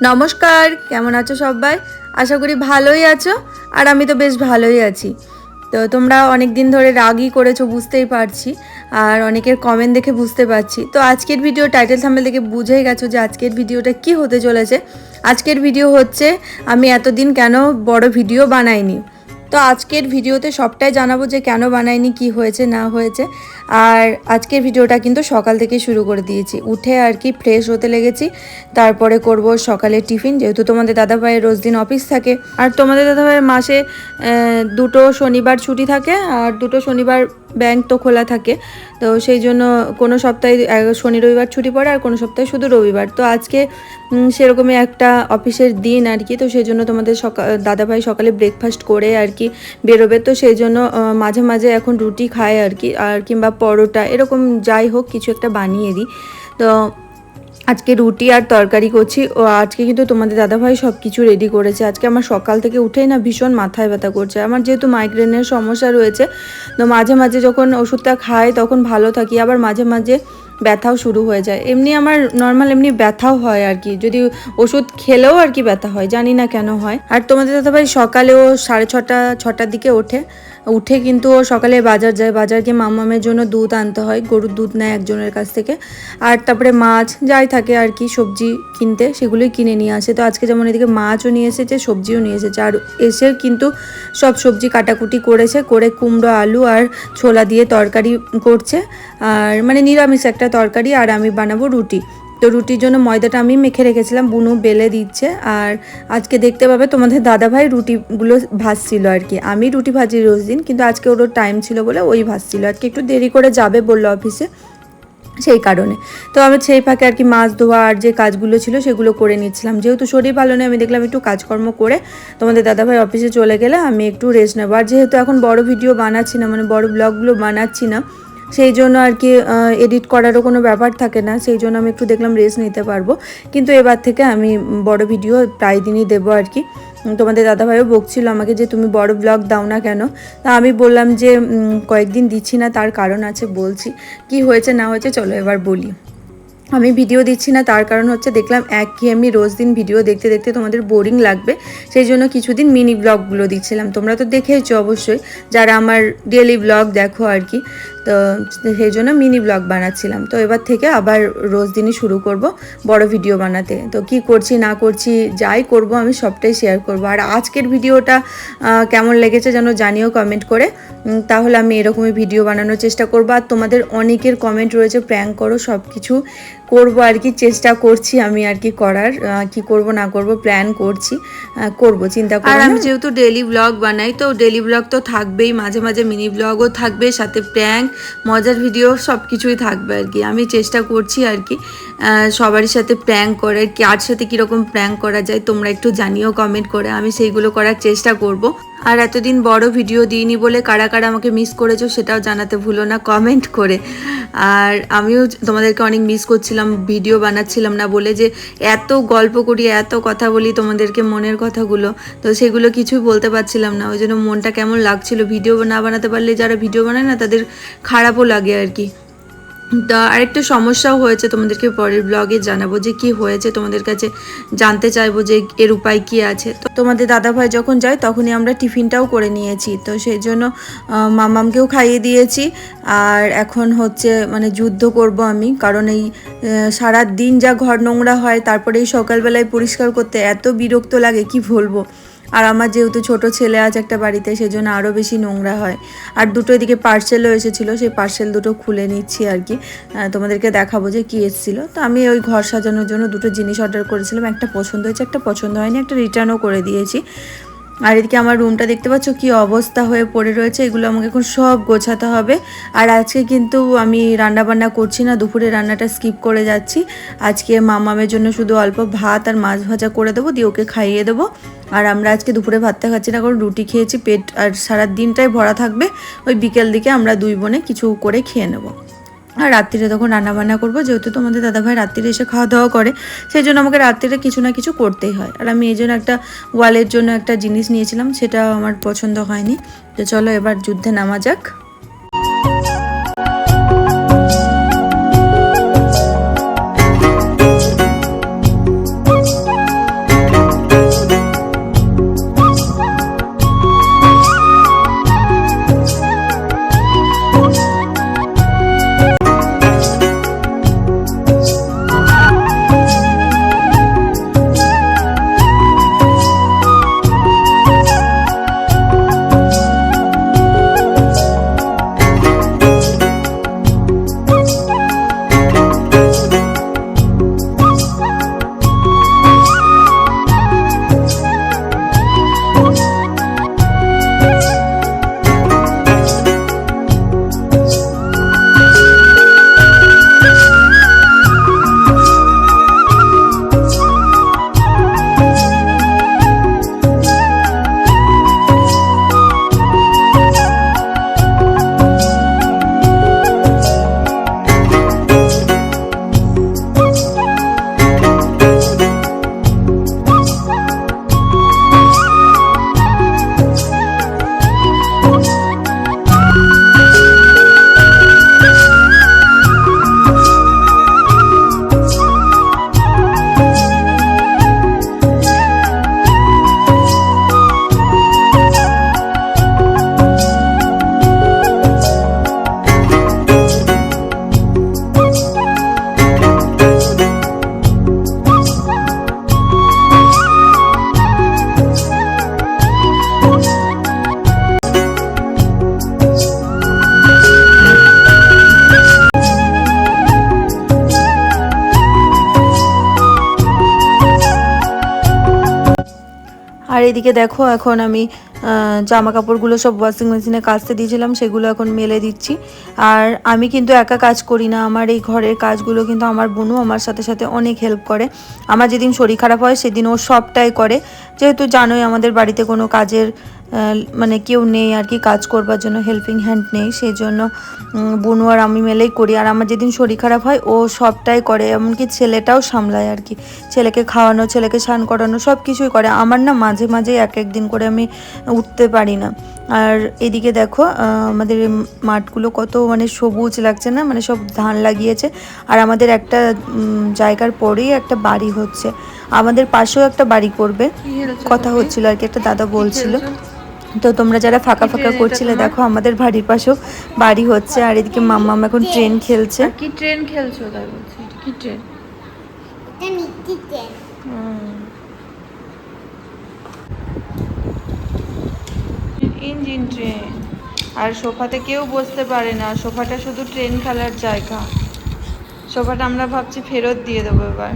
নমস্কার, কেমন আছো সবাই? আশা করি ভালোই আছো, আর আমি তো বেশ ভালোই আছি। তো তোমরা অনেক দিন ধরে রাগই করেছ, বুঝতেই পারছি, আর অনেকের কমেন্ট দেখে বুঝতে পারছি। তো আজকের ভিডিও টাইটেল থাম্বেল দেখে বুঝেই গেছো যে আজকের ভিডিওটা কি হতে চলেছে। আজকের ভিডিও হচ্ছে, আমি এতদিন কেন বড় ভিডিও বানাইনি? তো আজকের ভিডিওতে সবটাই জানাব যে কেন বানাইনি কি হয়েছে, না হয়েছে। আর আজকের ভিডিওটা কিন্তু সকাল থেকে শুরু করে দিয়েছি। উঠে আর কি ফ্রেশ হতে লেগেছি। তারপরে করব সকালে টিফিন, যেহেতু তোমাদের দাদাভাইয়ের রোজ দিন অফিস থাকে। আর তোমাদের দাদাভাইয়ের মাসে দুটো শনিবার ছুটি থাকে, আর দুটো শনিবার ব্যাংক তো খোলা থাকে। তো সেই জন্য কোনো সপ্তাহে শনি রবিবার ছুটি পড়ে, আর কোনো সপ্তাহে শুধু রবিবার। তো আজকে সেরকমই একটা অফিসের দিন আর কি। তো সেই জন্য তোমাদের সকাল দাদাভাই সকালে ব্রেকফাস্ট করে আর কি বেরোবে। তো সেই জন্য মাঝে মাঝে এখন রুটি খায় আর কি, আর কিংবা পরোটা, এরকম যাই হোক কিছু একটা বানিয়ে দিই। তো আজকে রুটি আর তরকারি করছি। ও, আজকে কিন্তু তোমাদের দাদাভাই সব কিছু রেডি করেছে। আজকে আমার সকাল থেকে উঠেই না ভীষণ মাথায় ব্যথা করছে। আমার যেহেতু মাইগ্রেনের সমস্যা রয়েছে, তো মাঝে মাঝে যখন ওষুধটা খাই তখন ভালো থাকি। আবার মাঝে মাঝে ব্যথাও শুরু হয়ে যায়। এমনি আমার নর্মাল এমনি ব্যথাও হয় আর কি। যদি ওষুধ খেলেও আর কি ব্যথা হয়, জানি না কেন হয়। আর তোমাদের দাদাভাই সকালেও সাড়ে ছটা, ছটার দিকে ওঠে। উঠে কিন্তু ও সকালে বাজার যায়। বাজার গিয়ে মামামের জন্য দুধ আনতে হয়। গরুর দুধ নেয় একজনের কাছ থেকে। আর তারপরে মাছ যাই থাকে আর কি, সবজি কিনতে, সেগুলোই কিনে নিয়ে আসে। তো আজকে যেমন এদিকে মাছও নিয়ে এসেছে, সবজিও নিয়ে এসেছে। আর এসে কিন্তু সব সবজি কাটাকুটি করেছে, করে কুমড়ো, আলু আর ছোলা দিয়ে তরকারি করছে। আর মানে নিরামিষ একটা তরকারি আর আমি বানাবো রুটি। তো রুটির জন্য ময়দাটা আমি মেখে রেখেছিলাম, বুনু বেলে দিচ্ছে। আর আজকে দেখতে পাবে তোমাদের দাদাভাই রুটিগুলো ভাজছিল আর কি। আমি রুটি ভাজি রোজ দিন, কিন্তু আজকে ওর টাইম ছিল বলে ওই ভাজছিল। আজকে একটু দেরি করে যাবে বলল অফিসে সেই কারণে। তো আমি সেই ফাঁকে আর কি মাছ ধোয়া আর যে কাজগুলো ছিল সেগুলো করে নিচ্ছিলাম। যেহেতু শরীর ভালো নেই, আমি দেখলাম একটু কাজকর্ম করে তোমাদের দাদাভাই অফিসে চলে গেলে আমি একটু রেস্ট নেব। আর যেহেতু এখন বড় ভিডিও বানাচ্ছি না মানে বড় ব্লগগুলো বানাচ্ছি না সেই জন্য আর কি এডিট করারও কোনো ব্যাপার থাকে না, সেই জন্য আমি একটু দেখলাম রেস্ট নিতে পারব। কিন্তু এবার থেকে আমি বড় ভিডিও প্রায় দিনই দেবো আর কি। তোমাদের দাদাভাইও বকছিল আমাকে যে, তুমি বড় ব্লগ দাও না কেন? তা আমি বললাম যে কয়েকদিন দিচ্ছি না, তার কারণ আছে, বলছি। কি হয়েছে না হয়েছে, চলো এবার বলি। আমি ভিডিও দিচ্ছি না, তার কারণ হচ্ছে দেখলাম একঘেয়েমি রোজ দিন ভিডিও দেখতে দেখতে তোমাদের বোরিং লাগবে। সেই জন্য কিছুদিন মিনি ব্লগগুলো দিচ্ছিলাম। তোমরা তো দেখেইছো অবশ্যই, যারা আমার ডেলি ব্লগ দেখো আর কি। তো সেই জন্য মিনি ব্লগ বানাচ্ছিলাম। তো এবার থেকে আবার রোজ দিনই শুরু করব বড় ভিডিও বানাতে। তো কি করছি, না করছি, যাই করব আমি সবটাই শেয়ার করব। আর আজকের ভিডিওটা কেমন লেগেছে যেন জানিও কমেন্ট করে। তাহলে আমি এরকমই ভিডিও বানানোর চেষ্টা করব। আর তোমাদের অনেকের কমেন্ট রয়েছে প্র্যাঙ্ক করো সব কিছু করব আর কি চেষ্টা করছি আমি আর কি করার কি করব না করব প্ল্যান করছি করব চিন্তা করব আর আমি যেহেতু ডেলি ব্লগ বানাই তো ডেলি ব্লগ তো থাকবেই মাঝে মাঝে মিনি ব্লগও থাকবে সাথে প্র্যাঙ্ক মজার ভিডিও সব কিছুই থাকবে আর কি। আমি চেষ্টা করছি আর কি সবারই সাথে প্র্যাঙ্ক করে কার সাথে কীরকম প্র্যাঙ্ক করা যায় তোমরা একটু জানিও কমেন্ট করে আমি সেইগুলো করার চেষ্টা করব। আর এতদিন বড় ভিডিও দিইনি বলে কারা কারা আমাকে মিস করেছ সেটাও জানাতে ভুলো না কমেন্ট করে। আর আমিও তোমাদেরকে অনেক মিস করছিলাম ভিডিও বানাচ্ছিলাম না বলে যে এত গল্প করি, এত কথা বলি তোমাদেরকে মনের কথাগুলো। তো সেগুলো কিছুই বলতে পারছিলাম না, ওই জন্য মনটা কেমন লাগছিল। ভিডিও না বানাতে পারলে যারা ভিডিও বানায় না তাদের খারাপও লাগে আর কি। তা আরেকটা সমস্যাও হয়েছে তোমাদেরকে পরের ব্লগে জানাব যে কি হয়েছে, তোমাদের কাছে জানতে চাইব যে এর উপায় কি আছে। তো তোমাদের দাদাভাই যখন যায়, তখনই আমরা টিফিনটাও করে নিয়েছি। তো সেই জন্য মামামকেও খাইয়ে দিয়েছি। আর এখন হচ্ছে মানে যুদ্ধ করব আমি। কারণ এই সারা দিন যা ঘর নোংরা হয় তারপরে এই সকালবেলায় পরিষ্কার করতে এত বিরক্ত লাগে, কি বলব? আর আমার যেহেতু ছোট ছেলে আছে একটা বাড়িতে, সেজন্য আরও বেশি নোংরা হয়। আর দুটো এদিকে পার্সেলও এসেছিল, সেই পার্সেল দুটো খুলে নিচ্ছি আর কি। তোমাদেরকে দেখাবো যে কী এসেছিল। তো আমি ওই ঘর সাজানোর জন্য দুটো জিনিস অর্ডার করেছিলাম, একটা পছন্দ হয়েছে, একটা পছন্দ হয়নি, একটা রিটার্নও করে দিয়েছি। আর এদিকে আমার রুমটা দেখতে পাচ্ছ কি অবস্থা হয়ে পড়ে রয়েছে, এগুলো আমাকে এখন সব গোছাতে হবে। আর আজকে কিন্তু আমি রান্না বান্না করছি না, দুপুরে রান্নাটা স্কিপ করে যাচ্ছি। আজকে মামামের জন্য শুধু অল্প ভাত আর মাছ ভাজা করে দেবো, দিয়ে ওকে খাইয়ে দেবো। আর আমরা আজকে দুপুরে ভাতটা খাচ্ছি না, কারণ রুটি খেয়েছি, পেট আর সারা দিনটাই ভরা থাকবে। ওই বিকেল দিকে আমরা দুই বোনে কিছু করে খেয়ে নেব। আর রাত্রিরে তখন রান্নাবান্না করব। যেহেতু তোমাদের দাদাভাই রাত্রিরে এসে খাওয়া দাওয়া করে সেই জন্য আমাকে রাত্রিরে কিছু না কিছু করতেই হয়। আর আমি এই জন্য একটা ওয়ালের জন্য একটা জিনিস নিয়েছিলাম সেটা আমার পছন্দ হয়নি। তো চলো এবার যুদ্ধে নামা যাক। এদিকে দেখো, এখন আমি জামা কাপড়গুলো সব ওয়াশিং মেশিনে কাচতে দিয়েছিলাম, সেগুলো এখন মেলে দিচ্ছি। আর আমি কিন্তু একা কাজ করি না, আমার এই ঘরের কাজগুলো কিন্তু আমার বোনও আমার সাথে সাথে অনেক হেল্প করে। আমার যেদিন শরীর খারাপ হয়, সেদিন ও সবটাই করে। যেহেতু জানোই আমাদের বাড়িতে কোনো কাজের মানে কেউ নেই আর কি কাজ করবার জন্য হেল্পিং হ্যান্ড নেই সেই জন্য বোনু আর আমি মেলেই করি। আর আমার যেদিন শরীর খারাপ হয় ও সবটাই করে এমনকি ছেলেটাও সামলায় আর কি। ছেলেকে খাওয়ানো ছেলেকে স্নান করানো সব কিছুই করে। আমার না মাঝে মাঝে এক এক দিন করে আমি উঠতে পারি না। আর এদিকে দেখো আমাদের মাঠগুলো কত মানে সবুজ লাগছে না মানে সব ধান লাগিয়েছে। আর আমাদের একটা জায়গার পরেই একটা বাড়ি হচ্ছে। আমাদের পাশেও একটা বাড়ি করবে। কথা হচ্ছিল আর কি একটা দাদা বলছিল। তো তোমরা যারা ফাঁকা ফাঁকা করছিলে দেখো আমাদের বাড়ির পাশেও বাড়ি হচ্ছে আর এদিকে মাম্মাম এখন ট্রেন খেলছে। কি ট্রেন খেলছো তাই বলছি কি ট্রেন? এটা ইঞ্জিন ট্রেন। আর সোফাতে কেউ বসতে পারে না সোফাটা শুধু ট্রেন খেলার জায়গা। সোফাটা আমরা ভাবছি ফেরত দিয়ে দেবো এবার।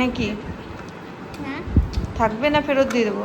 নাকি? হ্যাঁ। থাকবে না ফেরত দিয়ে দেবো?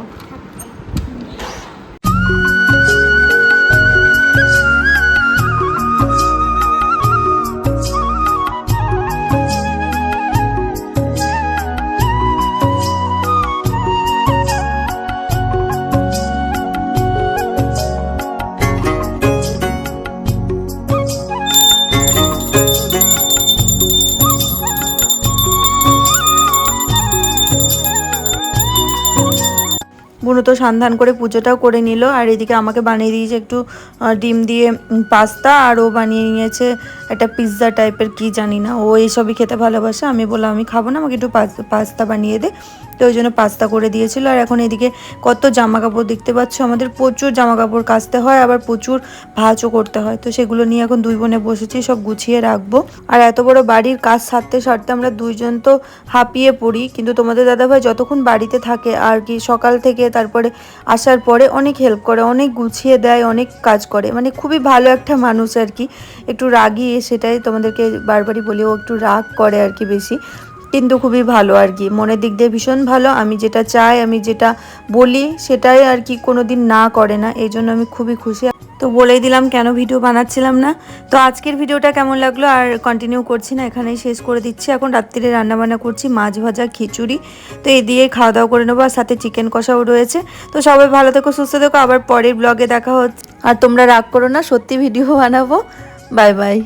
বুনো তো সন্ধান করে পুজোটাও করে নিল, আর এদিকে আমাকে বানিয়ে দিয়েছে একটু ডিম দিয়ে পাস্তা, আর ও বানিয়ে নিয়েছে একটা পিৎজা টাইপের কি জানি না, ও এইসবই খেতে ভালোবাসে। আমি বললাম, আমি খাব না, আমাকে একটু পাস- পাস্তা বানিয়ে দে। তো ওই জন্য পাস্তা করে দিয়েছিল। আর এখন এদিকে কত জামা কাপড় দেখতে পাচ্ছ? আমাদের প্রচুর জামা কাপড় কাচতে হয়, আবার প্রচুর ভাঁজও করতে হয়। তো সেগুলো নিয়ে এখন দুই বোনে বসেছি, সব গুছিয়ে রাখব। আর এত বড় বাড়ির কাজ সারতে সারতে আমরা দুইজন তো হাঁপিয়ে পড়ি। কিন্তু তোমাদের দাদাভাই যতক্ষণ বাড়িতে থাকে, আর কি সকাল থেকে তারপরে আসার পরে অনেক হেল্প করে, অনেক গুছিয়ে দেয়, অনেক কাজ করে। মানে খুবই ভালো একটা মানুষ আর কি। একটু রাগি, সেটাই তোমাদেরকে বারবারই বলি, ও একটু রাগ করে আর কি বেশি। কিন্তু খুবই ভালো আর কি। মনের দিক দিয়ে ভীষণ ভালো। আমি যেটা চাই, আমি যেটা বলি, সেটাই আর কি কোনো দিন না করে না। এই জন্য আমি খুবই খুশি। তো বলেই দিলাম, কেন ভিডিও বানাচ্ছিলাম না? তো আজকের ভিডিওটা কেমন লাগল আর কন্টিনিউ করছি না, এখানেই শেষ করে দিচ্ছি। এখন রাত্রিরে রান্নাবান্না করছি, মাছ ভাজা, খিচুড়ি। তো এই দিয়ে খাওয়া দাওয়া করে নেব, আর সাথে চিকেন কষাও রয়েছে। তো সবাই ভালো থেকো, সুস্থ থেকো। আবার পরের ব্লগে দেখা হচ্ছে। আর তোমরা রাগ করো না, সত্যি ভিডিও বানাবো। Bye bye